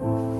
영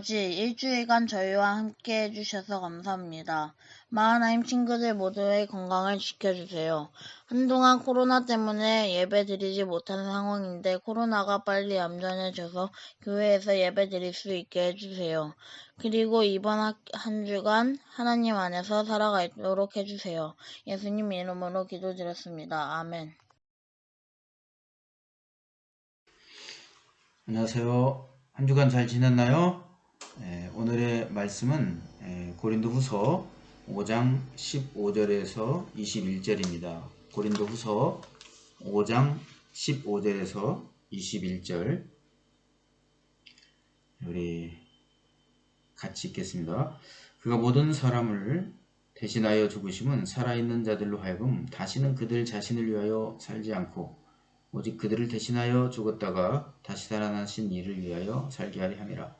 아버지, 일주일간 저희와 함께 해주셔서 감사합니다. 마하나임 친구들 모두의 건강을 지켜주세요. 한동안 코로나 때문에 예배 드리지 못한 상황인데 코로나가 빨리 얌전해져서 교회에서 예배 드릴 수 있게 해주세요. 그리고 이번 학- 한 주간 하나님 안에서 살아가도록 해주세요. 예수님 이름으로 기도드렸습니다. 아멘. 안녕하세요. 한 주간 잘 지냈나요? 예, 오늘의 말씀은 예, 고린도 후서 5장 15절에서 21절입니다. 고린도 후서 5장 15절에서 21절 우리 같이 읽겠습니다. 그가 모든 사람을 대신하여 죽으심은 살아있는 자들로 하여금 다시는 그들 자신을 위하여 살지 않고 오직 그들을 대신하여 죽었다가 다시 살아나신 이를 위하여 살게 하려 함이라.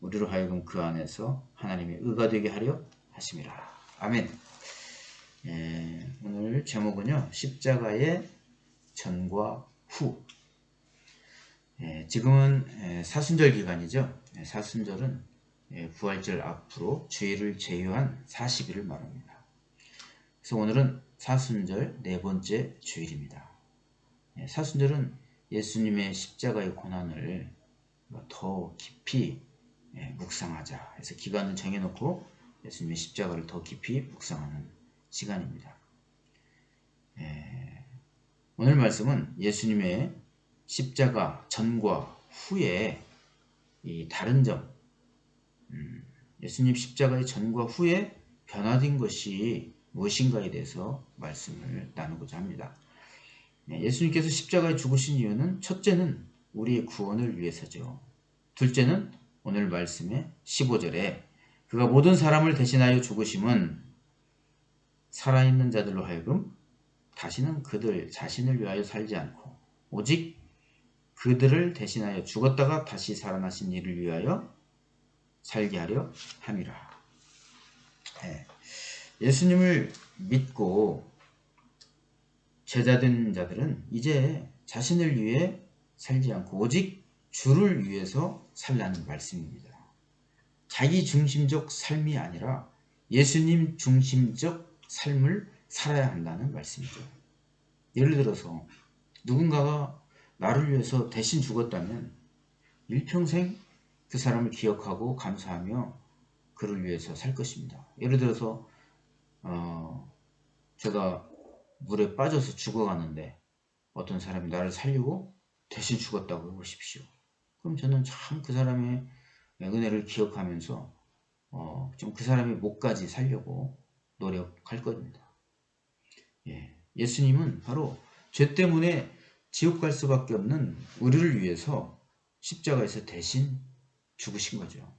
우리로 하여금 그 안에서 하나님의 의가 되게 하려 하심이라. 아멘. 예, 오늘 제목은요. 십자가의 전과 후. 예, 지금은 예, 사순절 기간이죠. 예, 사순절은 예, 부활절 앞으로 죄를 제유한 40일을 말합니다. 그래서 오늘은 사순절 네 번째 주일입니다. 예, 사순절은 예수님의 십자가의 고난을 더 깊이 예, 묵상하자 해서 기간을 정해놓고 예수님의 십자가를 더 깊이 묵상하는 시간입니다. 예, 오늘 말씀은 예수님의 십자가 전과 후에 이 다른 점, 음, 예수님 십자가의 전과 후에 변화된 것이 무엇인가에 대해서 말씀을 나누고자 합니다. 예, 예수님께서 십자가에 죽으신 이유는 첫째는 우리의 구원을 위해서죠. 둘째는 오늘 말씀의 15절에 그가 모든 사람을 대신하여 죽으심은 살아있는 자들로 하여금 다시는 그들 자신을 위하여 살지 않고 오직 그들을 대신하여 죽었다가 다시 살아나신 이를 위하여 살게 하려 함이라. 예. 예수님을 믿고 제자된 자들은 이제 자신을 위해 살지 않고 오직 주를 위해서 살라는 말씀입니다. 자기 중심적 삶이 아니라 예수님 중심적 삶을 살아야 한다는 말씀이죠. 예를 들어서 누군가가 나를 위해서 대신 죽었다면 일평생 그 사람을 기억하고 감사하며 그를 위해서 살 것입니다. 예를 들어서 어, 제가 물에 빠져서 죽어가는데 어떤 사람이 나를 살리고 대신 죽었다고 해보십시오. 그럼 저는 참 그 사람의 은혜를 기억하면서 어, 좀 그 사람의 목까지 살려고 노력할 겁니다. 예, 예수님은 바로 죄 때문에 지옥 갈 수밖에 없는 우리를 위해서 십자가에서 대신 죽으신 거죠.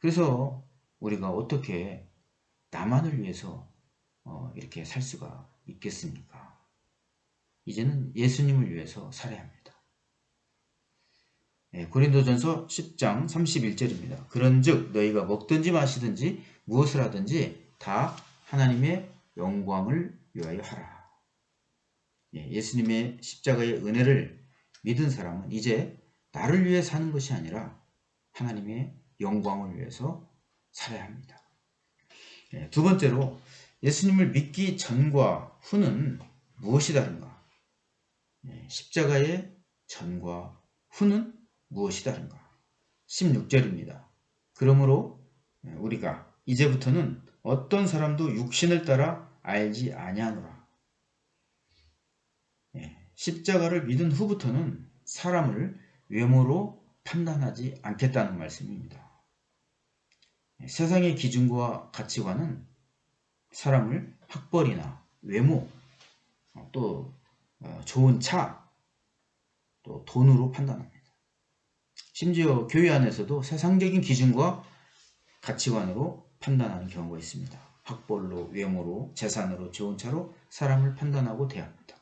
그래서 우리가 어떻게 나만을 위해서 어, 이렇게 살 수가 있겠습니까? 이제는 예수님을 위해서 살아야 합니다. 예, 고린도전서 10장 31절입니다. 그런즉 너희가 먹든지 마시든지 무엇을 하든지 다 하나님의 영광을 위하여 하라. 예, 예수님의 십자가의 은혜를 믿은 사람은 이제 나를 위해 사는 것이 아니라 하나님의 영광을 위해서 살아야 합니다. 예, 두 번째로 예수님을 믿기 전과 후는 무엇이 다른가? 예, 십자가의 전과 후는 무엇이 다른가? 16절입니다. 그러므로 우리가 이제부터는 어떤 사람도 육신을 따라 알지 아니하노라. 예, 십자가를 믿은 후부터는 사람을 외모로 판단하지 않겠다는 말씀입니다. 예, 세상의 기준과 가치관은 사람을 학벌이나 외모, 어, 또 어, 좋은 차, 또 돈으로 판단합니다. 심지어 교회 안에서도 세상적인 기준과 가치관으로 판단하는 경우가 있습니다. 학벌로, 외모로, 재산으로, 좋은 차로 사람을 판단하고 대합니다.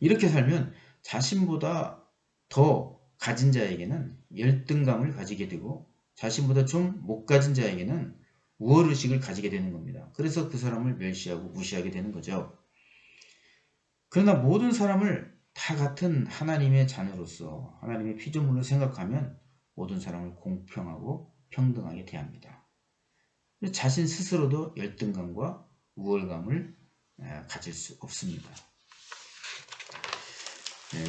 이렇게 살면 자신보다 더 가진 자에게는 열등감을 가지게 되고 자신보다 좀 못 가진 자에게는 우월의식을 가지게 되는 겁니다. 그래서 그 사람을 멸시하고 무시하게 되는 거죠. 그러나 모든 사람을 다 같은 하나님의 자녀로서 하나님의 피조물로 생각하면 모든 사람을 공평하고 평등하게 대합니다. 자신 스스로도 열등감과 우월감을 가질 수 없습니다.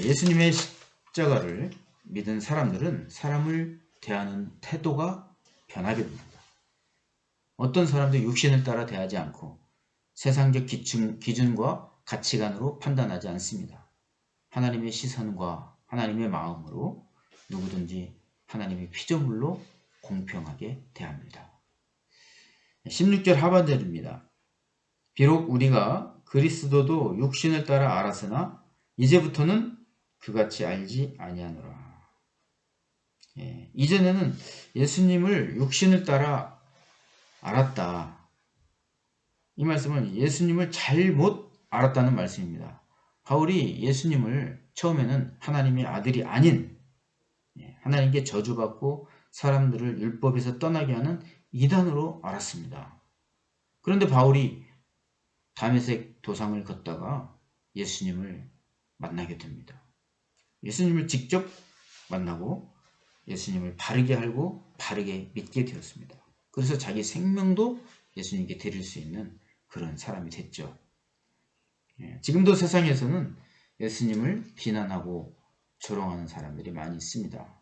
예수님의 십자가를 믿은 사람들은 사람을 대하는 태도가 변하게 됩니다. 어떤 사람도 육신을 따라 대하지 않고 세상적 기준, 기준과 가치관으로 판단하지 않습니다. 하나님의 시선과 하나님의 마음으로 누구든지 하나님의 피조물로 공평하게 대합니다. 16절 하반절입니다. 비록 우리가 그리스도도 육신을 따라 알았으나 이제부터는 그같이 알지 아니하노라. 예, 이전에는 예수님을 육신을 따라 알았다. 이 말씀은 예수님을 잘못 알았다는 말씀입니다. 바울이 예수님을 처음에는 하나님의 아들이 아닌 예, 하나님께 저주받고 사람들을 율법에서 떠나게 하는 이단으로 알았습니다. 그런데 바울이 담에색 도상을 걷다가 예수님을 만나게 됩니다. 예수님을 직접 만나고 예수님을 바르게 알고 바르게 믿게 되었습니다. 그래서 자기 생명도 예수님께 드릴 수 있는 그런 사람이 됐죠. 예, 지금도 세상에서는 예수님을 비난하고 조롱하는 사람들이 많이 있습니다.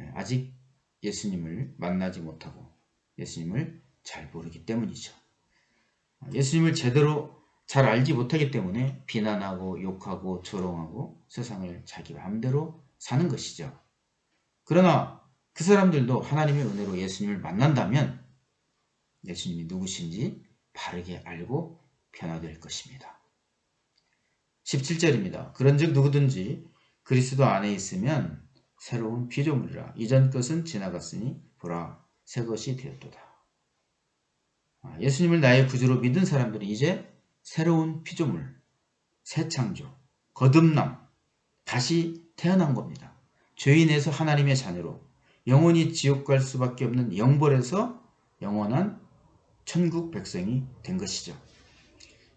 예, 아직 예수님을 만나지 못하고 예수님을 잘 모르기 때문이죠. 예수님을 제대로 잘 알지 못하기 때문에 비난하고 욕하고 조롱하고 세상을 자기 마음대로 사는 것이죠. 그러나 그 사람들도 하나님의 은혜로 예수님을 만난다면 예수님이 누구신지 바르게 알고 변화될 것입니다. 17절입니다. 그런즉 누구든지 그리스도 안에 있으면 새로운 피조물이라 이전 것은 지나갔으니 보라 새 것이 되었도다. 아, 예수님을 나의 구주로 믿은 사람들이 이제 새로운 피조물, 새 창조, 거듭남, 다시 태어난 겁니다. 죄인에서 하나님의 자녀로 영원히 지옥 갈 수밖에 없는 영벌에서 영원한 천국 백성이 된 것이죠.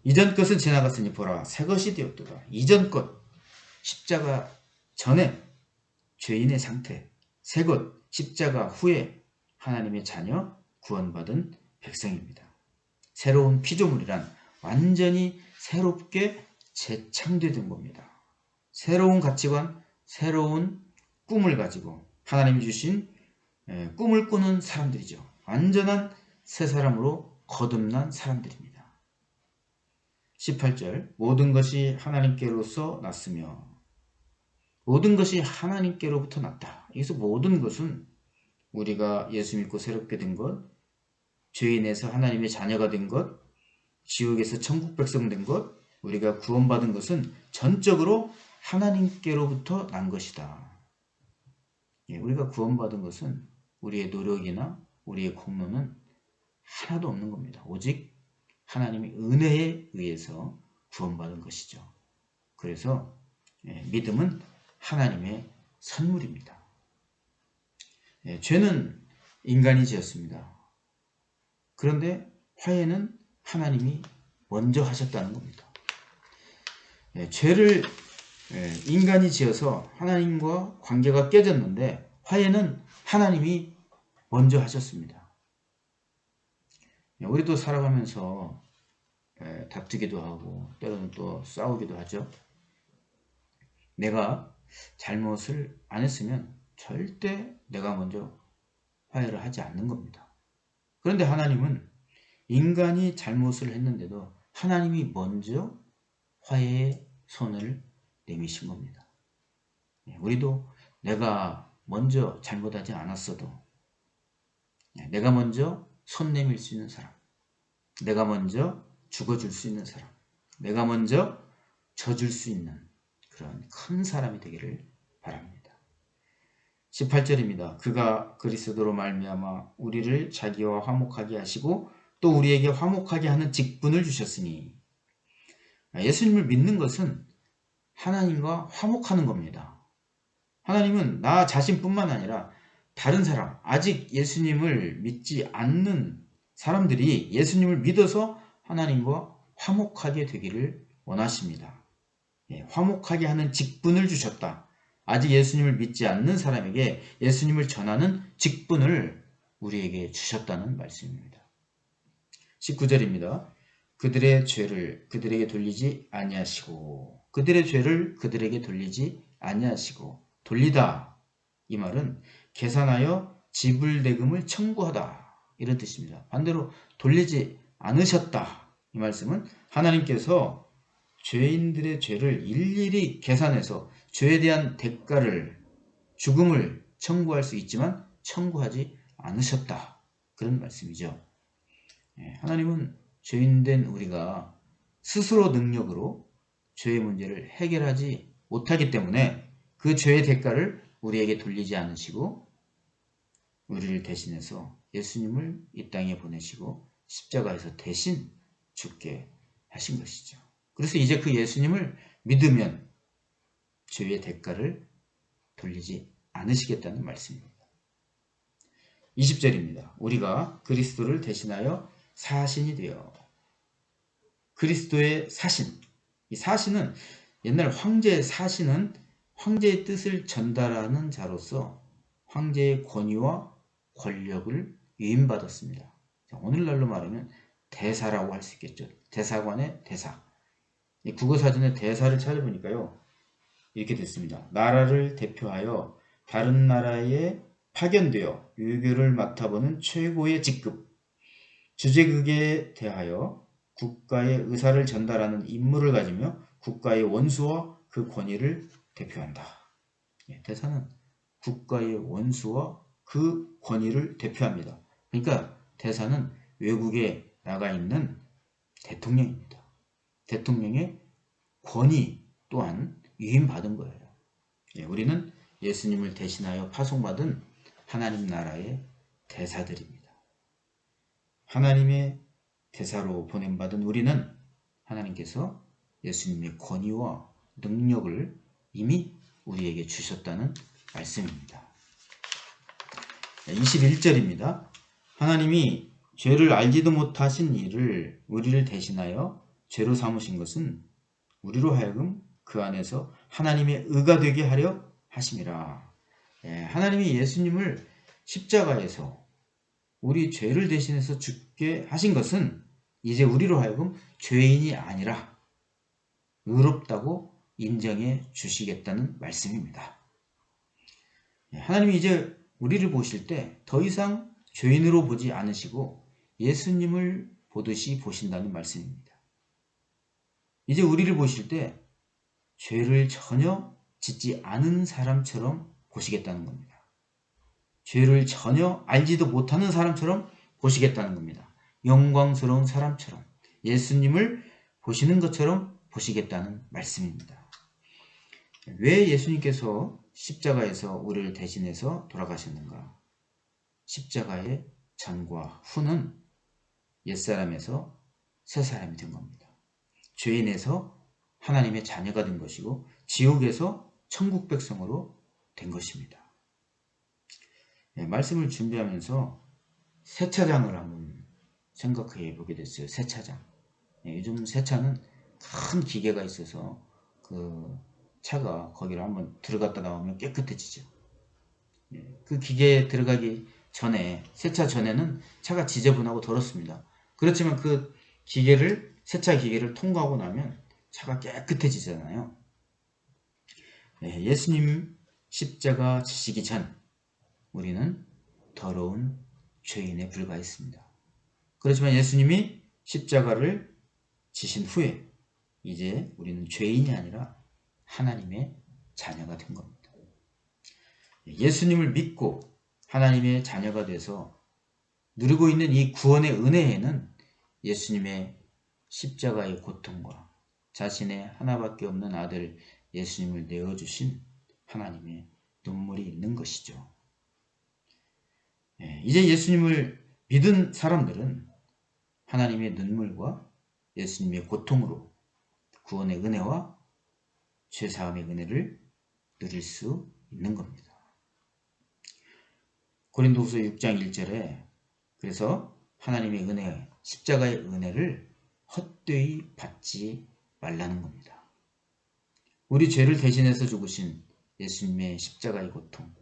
이전 것은 지나갔으니 보라 새 것이 되었도다. 이전 것 십자가 전에 죄인의 상태 새 것 십자가 후에 하나님의 자녀 구원받은 백성입니다. 새로운 피조물이란 완전히 새롭게 재창되된 겁니다. 새로운 가치관, 새로운 꿈을 가지고 하나님이 주신 꿈을 꾸는 사람들이죠. 완전한 새 사람으로 거듭난 사람들입니다. 18절 모든 것이 하나님께로서 났으며 모든 것이 하나님께로부터 났다. 여기서 모든 것은 우리가 예수 믿고 새롭게 된 것, 죄인에서 하나님의 자녀가 된 것, 지옥에서 천국 백성 된 것, 우리가 구원받은 것은 전적으로 하나님께로부터 난 것이다. 예, 우리가 구원받은 것은 우리의 노력이나 우리의 공로는 하나도 없는 겁니다. 오직 하나님의 은혜에 의해서 구원받은 것이죠. 그래서 예, 믿음은 하나님의 선물입니다. 예, 죄는 인간이 지었습니다. 그런데 화해는 하나님이 먼저 하셨다는 겁니다. 예, 죄를 예, 인간이 지어서 하나님과 관계가 깨졌는데 화해는 하나님이 먼저 하셨습니다. 예, 우리도 살아가면서 예, 다투기도 하고 때로는 또 싸우기도 하죠. 내가 잘못을 안 했으면 절대 내가 먼저 화해를 하지 않는 겁니다. 그런데 하나님은 인간이 잘못을 했는데도 하나님이 먼저 화해의 손을 내미신 겁니다. 예, 우리도 내가 먼저 잘못하지 않았어도 예, 내가 먼저 손 내밀 수 있는 사람 내가 먼저 죽어줄 수 있는 사람 내가 먼저 져줄 수 있는 그런 큰 사람이 되기를 바랍니다. 18절입니다. 그가 그리스도로 말미암아 우리를 자기와 화목하게 하시고 또 우리에게 화목하게 하는 직분을 주셨으니 예수님을 믿는 것은 하나님과 화목하는 겁니다. 하나님은 나 자신뿐만 아니라 다른 사람, 아직 예수님을 믿지 않는 사람들이 예수님을 믿어서 하나님과 화목하게 되기를 원하십니다. 예, 화목하게 하는 직분을 주셨다. 아직 예수님을 믿지 않는 사람에게 예수님을 전하는 직분을 우리에게 주셨다는 말씀입니다. 19절입니다. 그들의 죄를 그들에게 돌리지 아니하시고 그들의 죄를 그들에게 돌리지 아니하시고 돌리다 이 말은 계산하여 지불대금을 청구하다 이런 뜻입니다. 반대로 돌리지 않으셨다 이 말씀은 하나님께서 죄인들의 죄를 일일이 계산해서 죄에 대한 대가를 죽음을 청구할 수 있지만 청구하지 않으셨다 그런 말씀이죠. 예, 하나님은 죄인된 우리가 스스로 능력으로 죄의 문제를 해결하지 못하기 때문에 그 죄의 대가를 우리에게 돌리지 않으시고 우리를 대신해서 예수님을 이 땅에 보내시고 십자가에서 대신 죽게 하신 것이죠. 그래서 이제 그 예수님을 믿으면 죄의 대가를 돌리지 않으시겠다는 말씀입니다. 20절입니다. 우리가 그리스도를 대신하여 사신이 되어 그리스도의 사신 이 사신은 옛날 황제의 사신은 황제의 뜻을 전달하는 자로서 황제의 권위와 권력을 위임받았습니다. 오늘날로 말하면 대사라고 할 수 있겠죠. 대사관의 대사. 국어사전에 대사를 찾아보니까요. 이렇게 됐습니다. 나라를 대표하여 다른 나라에 파견되어 유교를 맡아보는 최고의 직급. 주제극에 대하여 국가의 의사를 전달하는 임무를 가지며 국가의 원수와 그 권위를 대표한다. 예, 대사는 국가의 원수와 그 권위를 대표합니다. 그러니까 대사는 외국에 나가 있는 대통령입니다. 대통령의 권위 또한 위임받은 거예요. 예, 우리는 예수님을 대신하여 파송받은 하나님 나라의 대사들입니다. 하나님의 대사로 보냄받은 우리는 하나님께서 예수님의 권위와 능력을 이미 우리에게 주셨다는 말씀입니다. 21절입니다. 하나님이 죄를 알지도 못하신 일을 우리를 대신하여 죄로 삼으신 것은 우리로 하여금 그 안에서 하나님의 의가 되게 하려 하심이라. 예, 하나님이 예수님을 십자가에서 우리 죄를 대신해서 죽게 하신 것은 이제 우리로 하여금 죄인이 아니라 의롭다고 인정해 주시겠다는 말씀입니다. 예, 하나님이 이제 우리를 보실 때 더 이상 죄인으로 보지 않으시고 예수님을 보듯이 보신다는 말씀입니다. 이제 우리를 보실 때 죄를 전혀 짓지 않은 사람처럼 보시겠다는 겁니다. 죄를 전혀 알지도 못하는 사람처럼 보시겠다는 겁니다. 영광스러운 사람처럼 예수님을 보시는 것처럼 보시겠다는 말씀입니다. 왜 예수님께서 십자가에서 우리를 대신해서 돌아가셨는가? 십자가의 전과 후는 옛사람에서 새 사람이 된 겁니다. 죄인에서 하나님의 자녀가 된 것이고 지옥에서 천국 백성으로 된 것입니다. 네, 말씀을 준비하면서 세차장을 한번 생각해 보게 됐어요. 세차장. 네, 요즘 세차는 큰 기계가 있어서 그 차가 거기를 한번 들어갔다 나오면 깨끗해지죠. 네, 그 기계에 들어가기 전에 세차 전에는 차가 지저분하고 더럽습니다. 그렇지만 그 기계를 세차 기계를 통과하고 나면 차가 깨끗해지잖아요. 네, 예수님 십자가 지시기 전 우리는 더러운 죄인에 불과했습니다. 그렇지만 예수님이 십자가를 지신 후에 이제 우리는 죄인이 아니라 하나님의 자녀가 된 겁니다. 예수님을 믿고 하나님의 자녀가 돼서 누리고 있는 이 구원의 은혜에는 예수님의 십자가의 고통과 자신의 하나밖에 없는 아들 예수님을 내어주신 하나님의 눈물이 있는 것이죠. 예, 이제 예수님을 믿은 사람들은 하나님의 눈물과 예수님의 고통으로 구원의 은혜와 죄사함의 은혜를 누릴 수 있는 겁니다. 고린도후서 6장 1절에 그래서 하나님의 은혜, 십자가의 은혜를 헛되이 받지 말라는 겁니다. 우리 죄를 대신해서 죽으신 예수님의 십자가의 고통,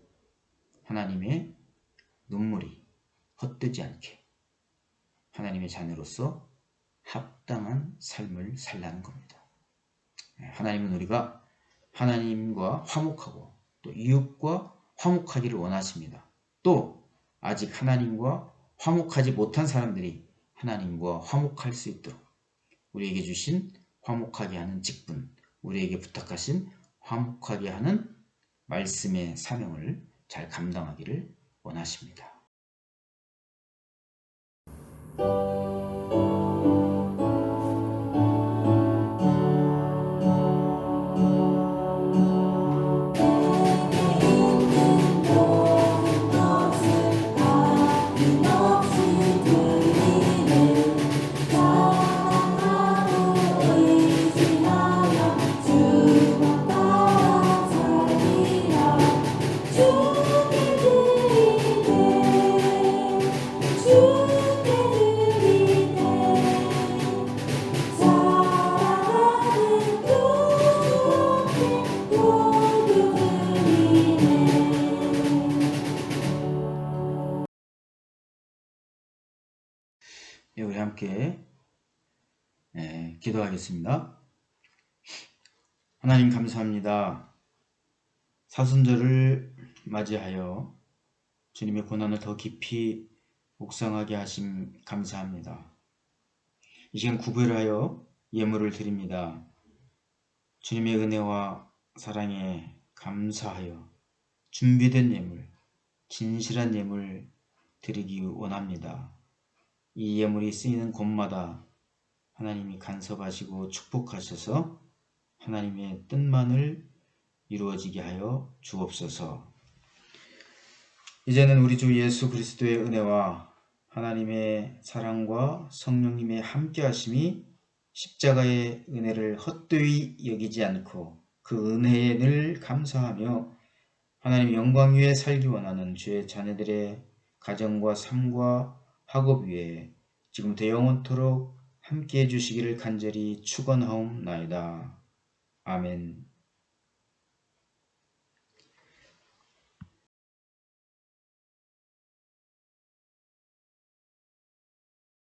하나님의 눈물이 헛되지 않게 하나님의 자녀로서 합당한 삶을 살라는 겁니다. 네, 하나님은 우리가 하나님과 화목하고 또 이웃과 화목하기를 원하십니다. 또 아직 하나님과 화목하지 못한 사람들이 하나님과 화목할 수 있도록 우리에게 주신 화목하게 하는 직분, 우리에게 부탁하신 화목하게 하는 말씀의 사명을 잘 감당하기를 원하십니다. 기도하겠습니다. 하나님 감사합니다. 사순절을 맞이하여 주님의 고난을 더 깊이 묵상하게 하심 감사합니다. 이 시간 구별하여 예물을 드립니다. 주님의 은혜와 사랑에 감사하여 준비된 예물, 진실한 예물 드리기 원합니다. 이 예물이 쓰이는 곳마다 하나님이 간섭하시고 축복하셔서 하나님의 뜻만을 이루어지게 하여 주옵소서. 이제는 우리 주 예수 그리스도의 은혜와 하나님의 사랑과 성령님의 함께하심이 십자가의 은혜를 헛되이 여기지 않고 그 은혜에 늘 감사하며 하나님 영광 위에 살기 원하는 주의 자녀들의 가정과 삶과 학업 위에 지금부터 영원토록 함께 해 주시기를 간절히 축원하옵나이다. 아멘.